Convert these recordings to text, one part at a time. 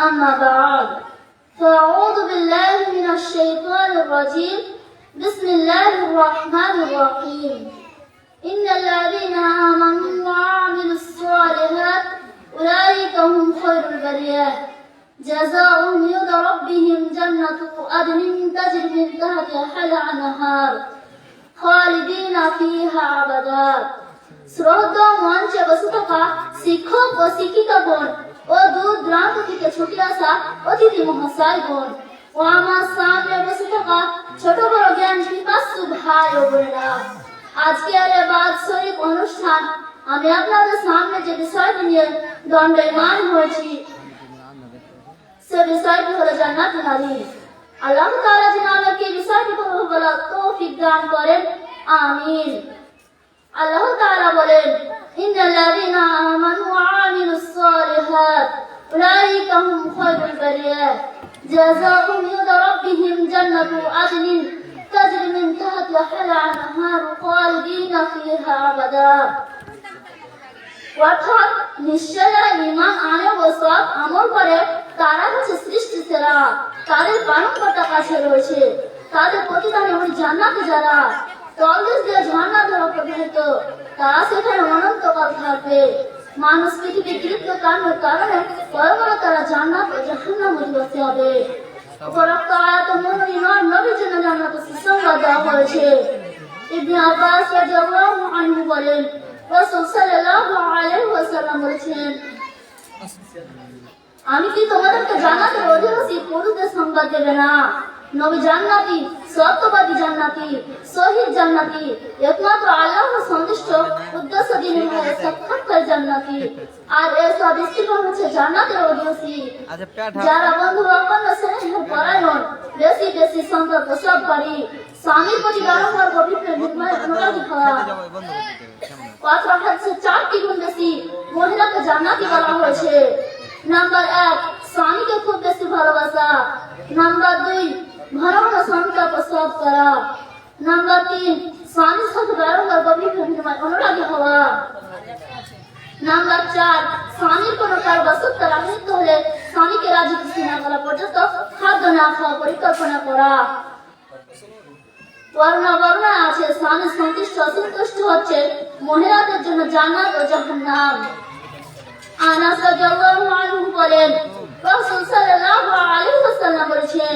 أما بعد فأعوذ بالله من الشيطان الرجيم بسم الله الرحمن الرحيم إن الذين آمنوا وعملوا الصالحات أولئك هم خير البريات جزاؤهم عند ربهم جنة عدن تجري من تحتها الأنهار خالدين فيها أبدا শ্রদ্ধ মঞ্চে বসে থাকা শিক্ষক ও শিক্ষিকাগণ ও দূর দূরান্ত থেকে ছুটে আসা অতিথি মহাশয়গণ ও আমার সামনে বসে থাকা ছোট বড় জ্ঞান পিপাসু ভাই ও বোনেরা আজকের এই বাৎসরিক অনুষ্ঠান। আমি আপনাদের সামনে যে বিষয়টি নিয়ে দণ্ডায়মান হয়েছি, সে বিষয়টি হলো জান্নাত নারী। আল্লাহ তাআলা যেন আমাকে বিষয়টি বলার তৌফিক দান করেন। আমিন। আল্লাহ তাআলা বলেন, ইন্নাল্লাযীনা আমানু ওয়া আমিলুস সালিহাত, উলাইকা হুম খায়রুল বারিয়াত, জাযাউহুম ইনদা রাব্বিহিম জান্নাতু আদনিন, তাজরি মিন তাহতিহা আল-আনহার খালিদিনা ফিহা আবাদা। অর্থাৎ নিশ্চয় ইমান আনে ও সব আমল করে, তারা হচ্ছে সৃষ্টি সেরা। তাদের পালনকর্তা কাছে রয়েছে। তাদের প্রতিদানে ওই জান্নাতে যারা। ঝর্ণা তারা সেখানে মানুষ কারণে তারা হবে। সুসংবাদ দেওয়া আমি কি তোমাদেরকে জান্নাতের অধিবাসী পুরুষদের সংবাদ দেবে না? নবী জান্নাতি সত্যবাদী জান্নাতি শহীদ জান্নাতি একমাত্র আল্লাহর সন্তুষ্ট উদ্দেশ্য দিনে সাক্ষাৎকার জান্নাতি। আর এর সব স্ত্রীগণ হচ্ছে জান্নাতের অধিবাসী। আচ্ছা যারা বন্ধু অপন্ন স্নেহের পরায়ণ বেশি বেশি সম্পর্ক প্রসবকারী স্বামীর প্রতি বারংবার গভীর বিনিময় অনুরাগী হওয়া। করে পাত্র হচ্ছে চারটি গুণ বেশি মহিলাকে জান্নাতি বলা হয়েছে। নাম্বার এক স্বামীকে খুব বেশি ভালোবাসা। নাম্বার দুই ঘন ঘন স্বামীকে প্রসব করা নাম্বার তিন স্বামীর সাথে বারংবার গভীর বিনিময় অনুরাগী হওয়া নাম্বার চার স্বামীর কোনো কারবাসত্ব মৃত্যু হলে স্বামীকে রাজি খুশি না করা পর্যন্ত খাদ্য না খাওয়া পরিকল্পনা করা বর্ণা বর্ণা আছে স্বামী সন্তুষ্ট অসন্তুষ্ট হচ্ছে মহিলাদের জন্য জান্নাত ও জাহান্নাম আনাস রাদিয়াল্লাহু আনহু বলেন রাসূল সাল্লাল্লাহু আলাইহি ওয়াসাল্লাম বলেছেন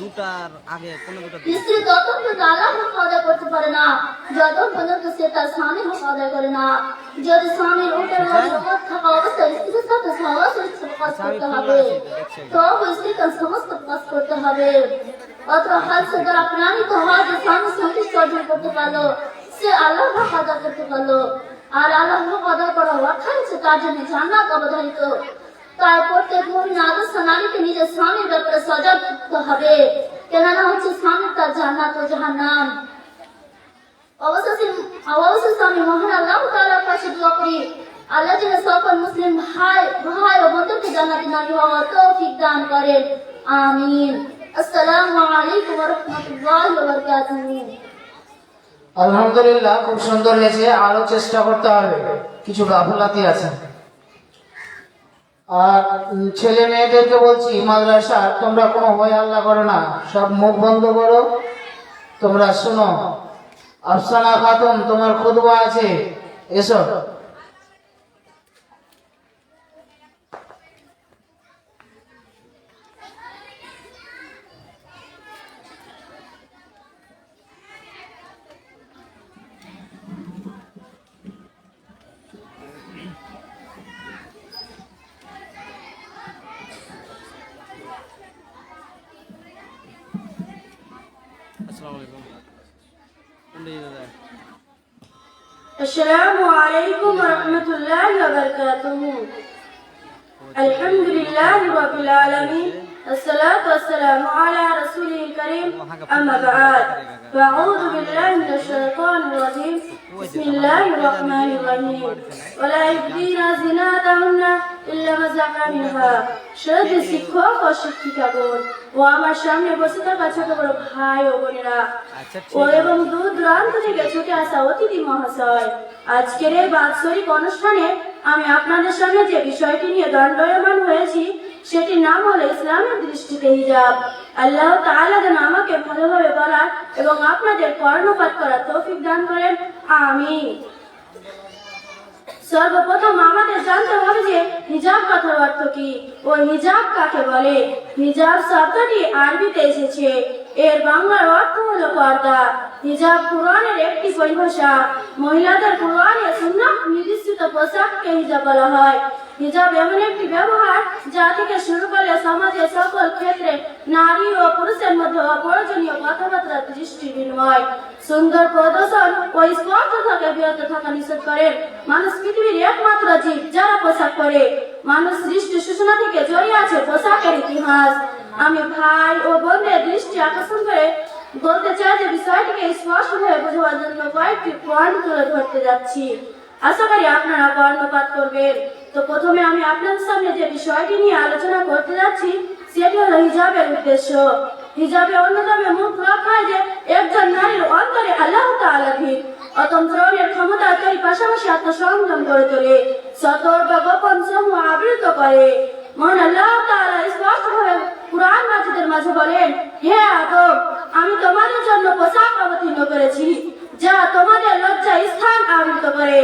দুটার আগে কোনো দুটা। স্ত্রী ততক্ষণ আল্লাহ হক আদায় করতে পারে না। যত সে তার স্বামীর হক আদায় করে না। যদি স্বামীর উঠে মত থাকা অবস্থায় স্ত্রীর সাথে সরাসরি কাজ করতে হবে তবে স্ত্রীকে সমস্ত কাজ করতে হবে। হাল সে দ্বারা প্রাণিত হওয়া যে স্বামী সন্তুষ্ট অর্জন করতে পারল। সে আল্লাহ হক আদায় করতে পারল। আর আল্লাহ হক আদায় করা অর্থ হচ্ছে তার জন্য জান্নাত অবধারিত। মহিলা আদর্শ নারীকে নিজের স্বামীর ব্যাপারে সজাগ হবে। কেননা হচ্ছে তার আমি আলহামদুলিল্লাহ, খুব সুন্দর হয়েছে। আরও চেষ্টা করতে হবে। কিছু গাফলাতি আছে। আর ছেলে মেয়েদেরকে বলছি, মাদ্রাসা, তোমরা কোনো ভয় আল্লাহ করো না, সব মুখ বন্ধ করো। তোমরা শুনো, আফসানা খাতুন, তোমার খুদবা আছে, এসো। আসসালামু আলাইকুম কোনটা যেতে দেয় السلام عليكم ورحمة الله وبركاته الحمد لله رب العالمين الصلاة والسلام والسلام على رسوله الكريم أما بعد فأعوذ بالله من الشيطان الرجيم بسم الله الرحمن الرحيم ولا يبدين زينتهن إلا ما زهر منها শ্রদ্ধ শিক্ষক ও শিক্ষিকাগণ ও আমার সামনে বসে থাকা ছোট বড় ভাই ও বোনেরা ও এবং দূর দূরান্ত থেকে ছুটে আসা অতিথি মহাশয় আজকের এই বাৎসরিক অনুষ্ঠানে আমি আপনাদের সামনে যে বিষয়টি নিয়ে দণ্ডায়মান হয়েছি সেটির নাম হলো ইসলামের দৃষ্টিতে হিজাব আল্লাহ তাআলা যেন আমাকে ভালোভাবে বলার এবং আপনাদের কর্ণপাত করার তৌফিক দান করেন। আমি সর্বপ্রথম আমাদের জানতে হবে যে হিজাব কথার অর্থ কি? ও হিজাব কাকে বলে? হিজাব শব্দটি আরবিতে এসেছে। এর বাংলার অর্থ হলো পর্দা। হিজাব কোরআনের একটি পরিভাষা, মহিলাদের কোরআনে সুন্নাহ নির্দিষ্ট পোশাককে হিজাব বলা হয়। হিজাব এমন একটি ব্যবহার যা থেকে শুরু করে সমাজের সকল ক্ষেত্রে নারী ও পুরুষের মধ্যে অপ্রয়োজনীয় কথাবার্তার দৃষ্টি বিনিময়। সুন্দর প্রদর্শন ও স্পর্শ থেকে বিরত থাকা নিষেধ করেন। মানুষ পৃথিবীর একমাত্র জীব যারা পোশাক পরে। মানুষ সৃষ্টি সূচনা থেকে জড়িয়ে আছে পোশাকের ইতিহাস। আমি ভাই ও বোনের দৃষ্টি আকর্ষণ করে বলতে চাই যে বিষয়টিকে স্পষ্টভাবে বোঝার জন্য কয়েকটি পয়েন্ট তুলে ধরতে যাচ্ছি। আশা করি আপনারা কর্ণপাত করবেন। তো প্রথমে আমি আপনাদের সামনে যে বিষয়টি নিয়ে আলোচনা করতে যাচ্ছি, সেটি হলো হিজাবের উদ্দেশ্য। হিজাবে অন্যতম মুখ রক্ষায় যে একজন নারীর অন্তরে আল্লাহ তাআলাধীন অতন্ত্রের ক্ষমতা তৈরি পাশাপাশি আত্মসংযম করে তোলে সতর বা গোপন সমূহ আবৃত করে। মহান আল্লাহ তাআলা স্পষ্টভাবে কুরআন মাজিদের মাঝে বলেন, হে আদম আমি তোমাদের জন্য পোশাক অবতীর্ণ করেছি, যা তোমাদের লজ্জা স্থান আবৃত করে।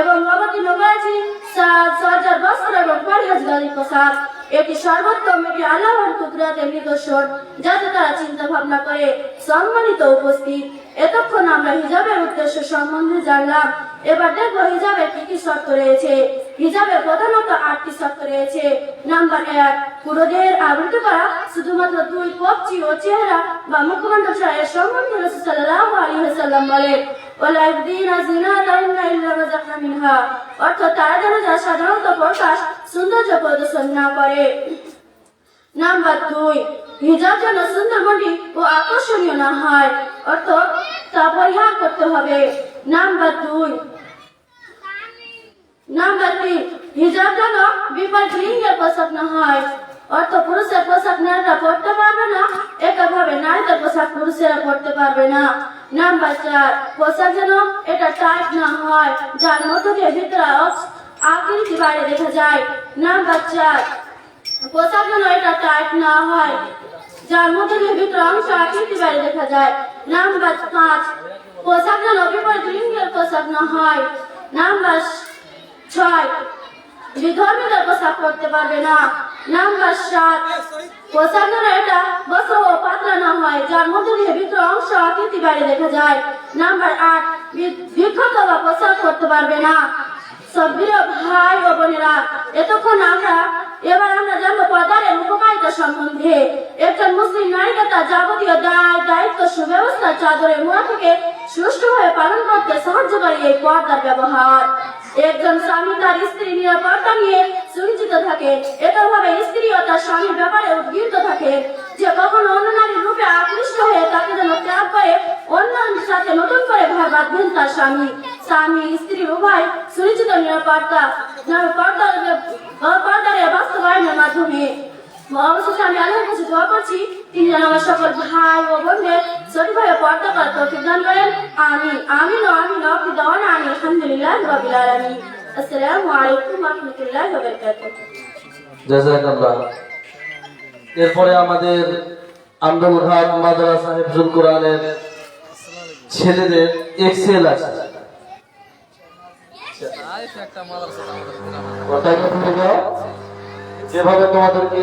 এবং অবতীর্ণ করেছি সাজ বস্ত্র এবং পরিহাজগারী পোশাক। এটি সর্বোত্তম এটি আল্লাহর কুদরতের নিদর্শন, যাতে তারা চিন্তা ভাবনা করে সম্মানিত উপস্থিত। এতক্ষণ আমরা হিজাবের উদ্দেশ্য সম্বন্ধে জানলাম, এবার দেখব হিজাবের কি কি শর্ত রয়েছে। হিজাবে প্রধানত আটটি শর্ত রয়েছে। নাম্বার এক পুরো দেহের আবৃত করা, শুধুমাত্র দুই কবজি ও চেহারা বা মুখমণ্ডল ছাড়া সম্বন্ধে রাসূল সাল্লাল্লাহু আলাইহি ওয়াসাল্লাম বলেন অর্থাৎ তারা সাধারণত প্রদর্শন না করে। হিজাব যেন সুন্দরমণি ও আকর্ষণীয় না হয়। অর্থ, তা পরিহার করতে হবে। নাম্বার দুই নাম্বার তিন হিজাব যেন বিপরীত লিঙ্গের পোশাক না হয়। অর্থ পুরুষের পোশাক নারীরা পড়তে পারবে না একইভাবে নারীদের পোশাক পুরুষেরা পড়তে পারবে না। নাম্বার চার, পোশাক যেন এটা টাইট না হয়, যার মধ্য দিয়ে ভিতরে আকৃতি বাইরে দেখা যায়। নাম্বার চার, পোশাক যেন এটা টাইট না হয়, যার মধ্যে দিয়ে ভিতরে অংশ আকৃতি বাইরে দেখা যায়। নাম্বার পাঁচ, পোশাক যেন বিপরীত লিঙ্গের পোশাক না হয়। নাম্বার ছয়। বিধর্মীদের পোশাক পরতে পারবে ও পাতলা দিয়ে দেখা যায়। নাম্বার পোশাক করতে পারবে না। সব ভাই ও বোনেরা, এতক্ষণ আমরা এবার আমরা জানব পর্দারের উপকারিতা সম্বন্ধে। একজন মুসলিম নারীকে যাবতীয় দায়, দায়িত্ব, সুব্যবস্থা চাদরের মোড়া থেকে সুষ্ঠুভাবে পালন করতে সাহায্য করে এই পর্দার ব্যবহার। একজন স্বামী তার স্ত্রী নিরাপত্তা নিয়ে সুনিশ্চিত থাকে। এতভাবে স্ত্রী ও তার স্বামীর ব্যাপারে উদ্গীর্ত থাকে যে কখনো অন্য নারীর রূপে আকৃষ্ট হয়ে তাকে যেন ত্যাগ করে অন্য সাথে নতুন করে ভাই বাঁধবেন তার স্বামী। স্বামী, স্ত্রী উভয় সুনিশ্চিত নিরাপত্তা পর্দার বাস্তবায়নের মাধ্যমে। অবশেষে আমি আল্লাহর কাছে দোয়া করছি তিনি যেন আমার সকল ভাই ও বোনদের সঠিকভাবে পর্দা করার তৌফিক দান করেন। আমিন আমিন ও আমিন ও আপনি দাওয়ানা আমিন আলহামদুলিল্লাহ রাব্বিল আলামিন। আসসালামু আলাইকুম ওয়া রাহমাতুল্লাহি ওয়া বারাকাতুহু। জাজাকাল্লাহ এরপরে আমাদের আন্দোলঘাট মাদ্রাসা হেফজুল কোরআনের ছেলেদের এক্সেল আছে। যেভাবে তোমাদেরকে